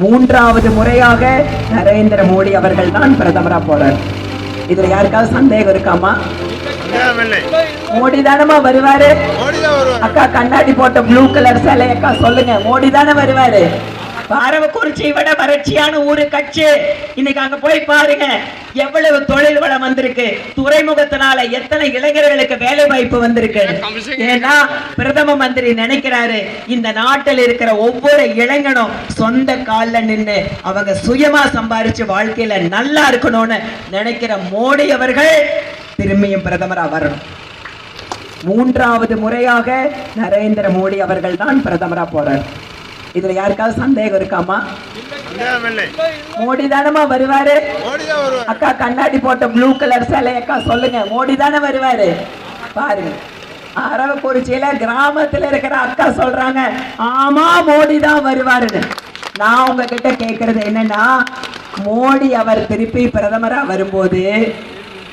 மூன்றாவது முறையாக நரேந்திர மோடி அவர்கள் தான் பிரதமரா போறார். இதுல யாருக்காவது சந்தேகம் இருக்காமா? மோடி தானமா வருவார்? அக்கா கண்ணாடி போட்ட ப்ளூ கலர் சேலை அக்கா சொல்லுங்க. மோடி தானே வருவாரு? பாரவக்குறிச்சியை விட வறட்சியான ஊரு கட்சி. இன்னைக்கு அங்க போய் பாருங்க எவ்வளவு தொழில் வளம் வந்திருக்கு. துறைமுகத்தினால எத்தனை இளைஞர்களுக்கு வேலை வாய்ப்பு வந்திருக்கு. ஏன்னா பிரதம மந்திரி நினைக்கிறாரு இந்த நாட்டில் இருக்கிற ஒவ்வொரு இளைஞனும் சொந்த கால்ல நின்னு அவங்க சுயமா சம்பாரிச்சு வாழ்க்கையில நல்லா இருக்கணும்னு நினைக்கிற மோடி அவர்கள் திரும்பியும் பிரதமரா வரணும். மூன்றாவது முறையாக நரேந்திர மோடி அவர்கள் தான் பிரதமரா போறார். இதுல யாருக்காவது சந்தேகம் இருக்காமா? மோடி தானமா வருவாரு? அக்கா கண்ணாடி போட்ட ப்ளூ கலர் சேலை அக்கா சொல்லுங்க. மோடி தானே வருவாரு? பாருங்க. அரவக்குறிச்சியில கிராமத்துல இருக்கிற அக்கா சொல்றாங்க. ஆமா மோடி தான் வருவாருன்னு. நான் உங்ககிட்ட கேக்குறது என்னன்னா மோடி அவர் திருப்பி பிரதமரா வரும்போது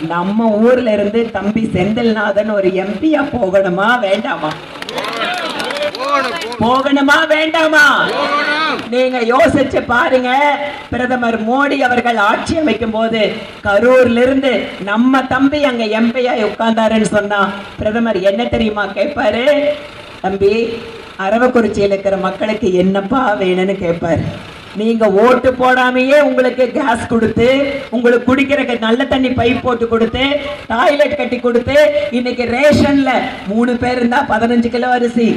நம்ம ஊர்ல இருந்து தம்பி செந்தில்நாதன் ஒரு எம்பியா போகணுமா வேண்டாமா? போகணுமா. வேண்டாமா? நீங்க யோசிச்சு பாருங்க. பிரதமர் மோடி அவர்கள் ஆட்சி அமைக்கும் போது கரூர்ல இருந்து நம்ம தம்பி அங்க எம்பியா உட்கார்ந்தாருன்னு சொன்னா பிரதமர் என்ன தெரியுமா கேட்பாரு தம்பி அரவக்குறிச்சியில் இருக்கிற மக்களுக்கு என்னப்பா வேணும்னு கேட்பாரு நீங்க ஓட்டு போடாமையே உங்களுக்கு கேஸ் கொடுத்து உங்களுக்கு குடிக்கிறக்கு நல்ல தண்ணி பைப் போட்டு கொடுத்து டாய்லெட் கட்டி கொடுத்து இன்னைக்கு ரேஷன்ல மூணு பேர் இருந்தா பதினஞ்சு கிலோ அரிசி.